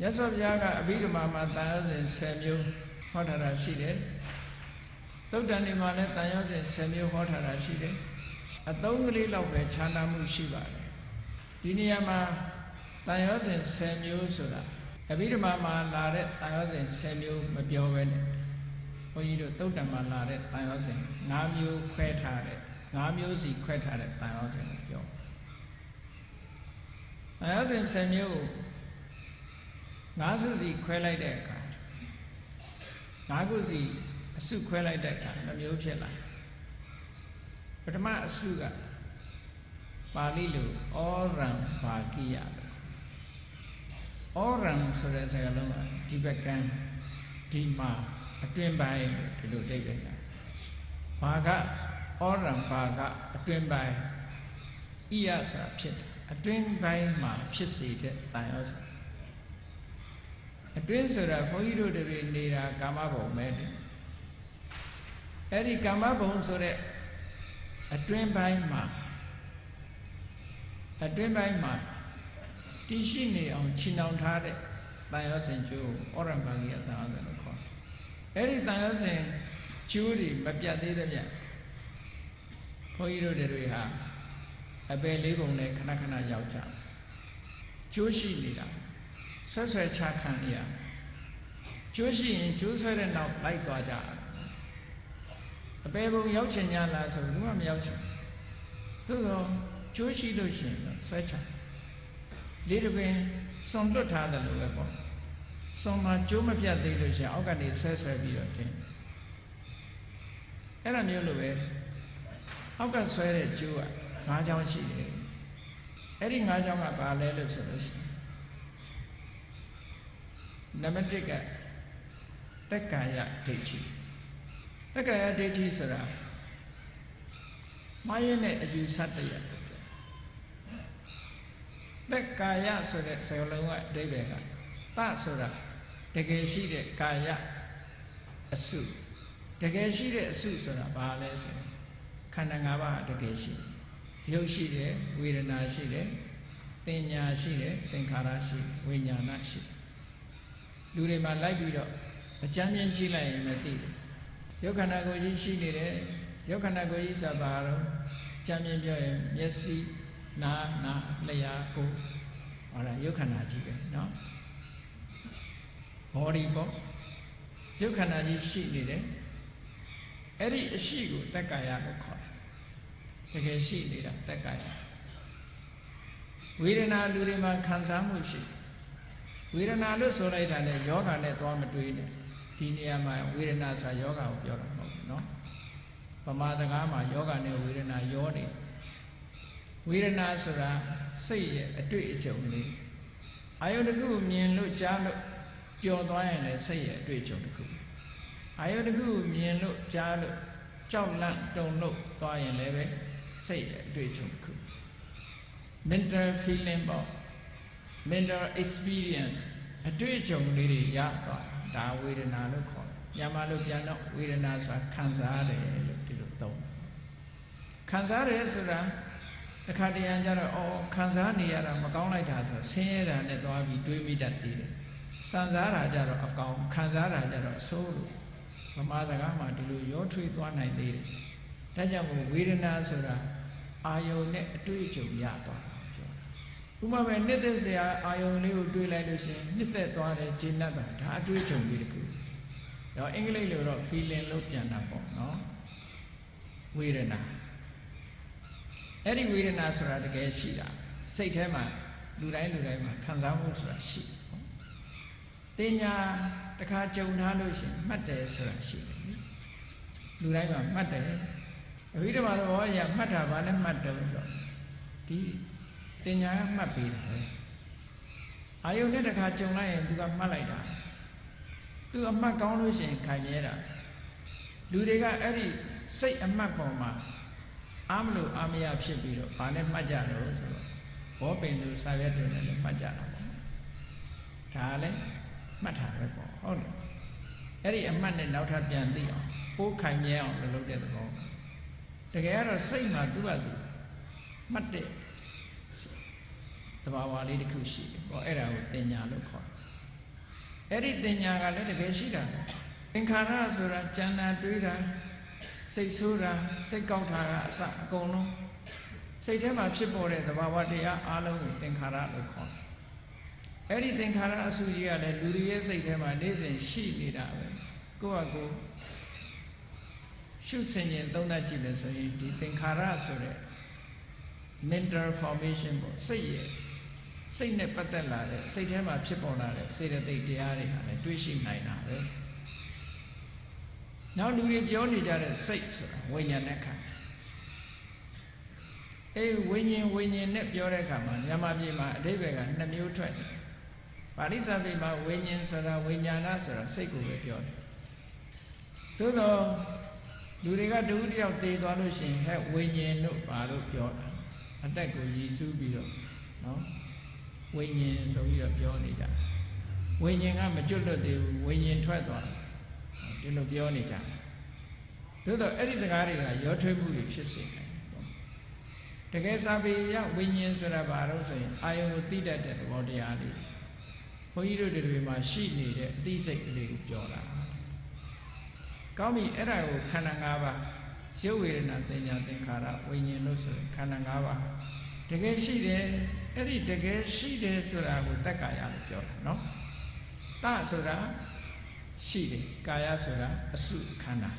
မြတ်စွာဘုရားကအဘိဓမ္မာမှာတန်ရောစဉ်10မျိုးဟောထားတာရှိတယ်သုတ်တန်ဒီမှာလည်းတန်ရောစဉ်10မျိုးဟောထားတာရှိတယ်အသုံးကလေးလောက်ပဲခြားနာမှုရှိပါတယ်ဒီနေရာမှာတန်ရောစဉ်10မျိုးဆိုတာအဘိဓမ္မာမှာလာတဲ့တန်ရောစဉ်10မျိုးမပြောဘဲနဲ့ဘုန်းကြီးတို့သုတ်တန်မှာလာတဲ့တန်ရောစဉ်5မျိုးခွဲထားတဲ့5မျိုးစီခွဲထားတဲ့တန်ရောစဉ်ကိုပြောတန်ရောစဉ်10မျိုးကို ငါးစုစီခွဲလိုက်တဲ့အခါငါးခုစီအစုခွဲလိုက်တဲ့အခါနှမျိုးဖြစ်လာပထမအစုကပါဠိလိုဩရံဘာကိယဩရံဆိုတဲ့စကားလုံးကဒီဘက်ကံဒီမှာအတွင်ပိုင်းဒီလိုလိမ့်ပဲဘာကဩရံဘာကအတွင်ပိုင်းဣယဆိုတာဖြစ်တယ်အတွင်ပိုင်းမှာဖြစ်စေတဲ့တန်ရောစာ အတွင်းဆိုတာဘုန်းကြီးတို့တွေနေတာကာမဘုံပဲလေအဲ့ဒီကာမဘုံဆိုတဲ့အတွင်းပိုင်းမှာအတွင်းပိုင်းမှာတည်ရှိနေအောင်ခြင်အောင်ထားတဲ့တန်ရောစင်ကျိုးဩရံပါဠိအတန်ရောစင်လို့ခေါ်တယ်အဲ့ဒီတန်ရောစင်ကျိုးတွေမပြတ်သေးတဲ့ဗျဘုန်းကြီးတို့တွေဟာအပယ်လေးပုံနဲ့ခဏခဏရောက်ကြကျိုးရှိနေတာ ဆွဲဆွဲချခံရကျိုးရှိရင်ကျိုးဆွဲတဲ့နောက်လိုက်သွားကြအပေဘုံရောက်ချင်ကြလားဆိုဘူးမရောက်ချင်သို့တော့ကျိုးရှိလို့ရှိရင်ဆွဲချလေးတပင်စွန်လွတ်ထားတယ်လို့ပဲပေါ့စွန်မှာကျိုးမပြတ်သေးလို့ရှိရင်အောက်ကနေဆွဲဆွဲပြီးတော့တင်အဲ့လိုမျိုးလိုပဲအောက်ကဆွဲတဲ့ကျိုးက၅ချောင်းရှိတယ်အဲ့ဒီ၅ချောင်းကဘာလဲလို့ဆိုလို့ရှိရင် နံပါတ်1ကတက်ကာယဒိဋ္ဌိတက်ကာယဒိဋ္ဌိဆိုတာမာယနဲ့အယူဆတရားတက်ကာယဆိုတဲ့စကားလုံးကအဓိပ္ပာယ်ကတဆိုတာတကယ်ရှိတဲ့ကာယအစုတကယ်ရှိတဲ့အစုဆိုတာဘာလဲဆိုရင်ခန္ဓာ၅ပါးတကယ်ရှိရုပ်ရှိတယ်ဝေဒနာရှိတယ်တင်ညာရှိတယ်သင်္ခါရရှိဝိညာဏရှိတယ် လူတွေမှာလိုက်ပြီးတော့အကြမ်းမြင်ကြည့်လိုက်ရင်မသိဘူးရုပ်ခန္ဓာကိုယ်ကြီးရှိနေတယ်ရုပ်ခန္ဓာကိုယ်ကြီးဆိုတာဘာတော့ကြမ်းမြင်ပြောရင်မျက်စိနားနားလျှာကိုယ်ဟောတာရုပ်ခန္ဓာကြီးပဲเนาะ body ပေါ့ရုပ်ခန္ဓာကြီးရှိနေတယ်အဲ့ဒီအရှိကိုတက္ကာယကိုခေါ်တယ်တကယ်ရှိနေတာတက္ကာယဝေဒနာလူတွေမှာခံစားမှုရှိတယ် ဝေဒနာလို့ဆိုလိုက်တာနဲ့ယောဂနဲ့သွားမတွေးနဲ့ဒီနေရာမှာဝေဒနာဆိုတာယောဂကိုပြောတာမဟုတ်ဘူးเนาะဗမာစကားမှာယောဂနဲ့ဝေဒနာရောနေဝေဒနာဆိုတာစိတ်ရဲ့အတွေ့အကြုံလေးအာယုတခုမြင်လို့ကြားလို့ပျော်သွားရင်လည်းစိတ်ရဲ့အတွေ့အကြုံတစ်ခုအာယုတခုမြင်လို့ကြားလို့ကြောက်လန့်တုန်လို့သွားရင်လည်းပဲစိတ်ရဲ့အတွေ့အကြုံတစ်ခု mental feeling ပေါ့ mental experience အတွေ့အကြုံလေးတွေရသွားဒါဝေဒနာလို့ခေါ်တယ်။မြန်မာလိုပြန်တော့ဝေဒနာဆိုတာခံစားရတယ်လို့ဒီလိုသုံးတယ်။ခံစားရတယ်ဆိုတာတစ်ခါတရံကျတော့အော်ခံစားနေရတာမကောင်းလိုက်တာဆိုဆင်းရဲတာနဲ့သွားပြီးတွေးမိတတ်သေးတယ်။စံစားတာကြတော့အကောင်ခံစားတာကြတော့အဆိုးလို့ဗမာစကားမှာဒီလိုရောထွေးသွားနိုင်သေးတယ်။ဒါကြောင့်မို့ဝေဒနာဆိုတာအာယုန်နဲ့အတွေ့အကြုံရသွား ဥပမာပဲနှစ်သက်စရာအာယုံလေးကိုတွေးလိုက်လို့ရှိရင်နှစ်သက်သွားတယ်ဂျင်းတ်တာဒါအတွေ့အကြုံလေးတစ်ခုတော့အင်္ဂလိပ်လိုတော့ feeling လို့ပြန်တာပေါ့နော်ဝေဒနာအဲ့ဒီဝေဒနာဆိုတာတကယ်ရှိတာစိတ်ထဲမှာလူတိုင်းလူတိုင်းမှာခံစားမှုဆိုတာရှိတယ်တင်ညာတခါကြုံထားလို့ရှိရင်မှတ်တယ်ဆိုတာရှိတယ်လူတိုင်းမှာမှတ်တယ်အဘိဓမ္မာသဘောအရမှတ်တာဘာနဲ့မှတ်တယ်ဆိုတော့ဒီ တင်ညာကမှတ်ပေးတယ်အာယုန်နဲ့တခါကြုံလိုက်ရင်သူကမှတ်လိုက်တာသူအမှတ်ကောင်းလို့ရှိရင်ခိုင်မြဲတာလူတွေကအဲ့ဒီစိတ်အမှတ်ပေါ်မှာအားမလို့အာမရဖြစ်ပြီးတော့ဘာနဲ့မှတ်ကြတော့ဆိုတော့ဘောပင်လူစာရွက်တွေနဲ့လည်းမှတ်ကြတာပေါ့ဒါလည်းမှတ်တာပဲပေါ့ဟုတ်တယ်အဲ့ဒီအမှတ်နဲ့နောက်ထပ်ပြန်သိအောင်ပိုးခိုင်မြဲအောင်လုပ်တဲ့သဘောတကယ်ကတော့စိတ်မှာသူ့ဘာသူမှတ်တဲ့တ ဘာဝလေးတစ်ခုရှိတယ်ပေါ့အဲ့ဒါကိုတင်ညာလို့ခေါ်တယ်အဲ့ဒီတင်ညာကလည်းတကယ်ရှိတာသင်္ခါရဆိုတာကြံတာတွေးတာစိတ်ဆိုးတာစိတ်ကောက်တာကအစအကုန်လုံးစိတ်ထဲမှာဖြစ်ပေါ်တဲ့သဘာဝတရားအလုံးကိုသင်္ခါရလို့ခေါ်တယ်အဲ့ဒီသင်္ခါရအစုကြီးကလည်းလူတွေရဲ့စိတ်ထဲမှာနေ့စဉ်ရှိနေတာပဲကိုယ့်ဟာကိုယ်ရှုစင်ရင်သုံးသပ်ကြည့်လို့ဆိုရင်ဒီသင်္ခါရဆိုတဲ့ mental formation ပေါ့စိတ်ရဲ့ စိတ်နဲ့ပတ်သက်လာတဲ့စိတ်ထဲမှာဖြစ်ပေါ်လာတဲ့စေတသိက်တရားတွေဟာလည်းတွေးရှိနိုင်တာပဲနောက်လူတွေပြောနေကြတဲ့စိတ်ဆိုတာဝိညာဉ်နဲ့ခန္ဓာအေးဝိညာဉ်ဝိညာဉ်နဲ့ပြောတဲ့အခါမှာမြန်မာပြည်မှာအဓိပ္ပာယ်ကနှစ်မျိုးထွက်တယ်ပါဠိစာပေမှာဝိညာဉ်ဆိုတာဝိညာဏဆိုတာစိတ်ကိုပဲပြောတယ်သို့တော့လူတွေကတဦးတယောက်သေသွားလို့ရှိရင်ဟဲ့ဝိညာဉ်တို့ဘာလို့ပြောတာအတက်ကိုရည်စူးပြီးတော့နော် ဝိညာဉ်ဆိုပြီးတော့ပြောနေကြဝိညာဉ်ကမကျွတ်လွတ်သေးဘူးဝိညာဉ်ထွက်သွားတယ်ဒီလိုပြောနေကြသို့တော့အဲ့ဒီစကားတွေကရောထွေးမှုတွေဖြစ်စေတယ်တကယ်စာပေရဝိညာဉ်ဆိုတာဘာလို့ဆိုရင်အာယုံကိုသိတတ်တဲ့သဘောတရားလေးဘုန်းကြီးတို့တွေမှာရှိနေတဲ့အသိစိတ်ကလေးကိုပြောတာကောင်းပြီအဲ့ဒါကိုခန္ဓာ၅ပါးရုပ်ဝေဒနာတင်ညာသင်္ခါရဝိညာဉ်လို့ဆိုရင်ခန္ဓာ၅ပါးတကယ်ရှိတယ် အဲ့ဒီတကယ်ရှိတယ်ဆိုတာကိုတက္ကာယလို့ပြောတာနော်တဆိုတာရှိတယ်ကာယဆိုတာအစုခန္ဓာ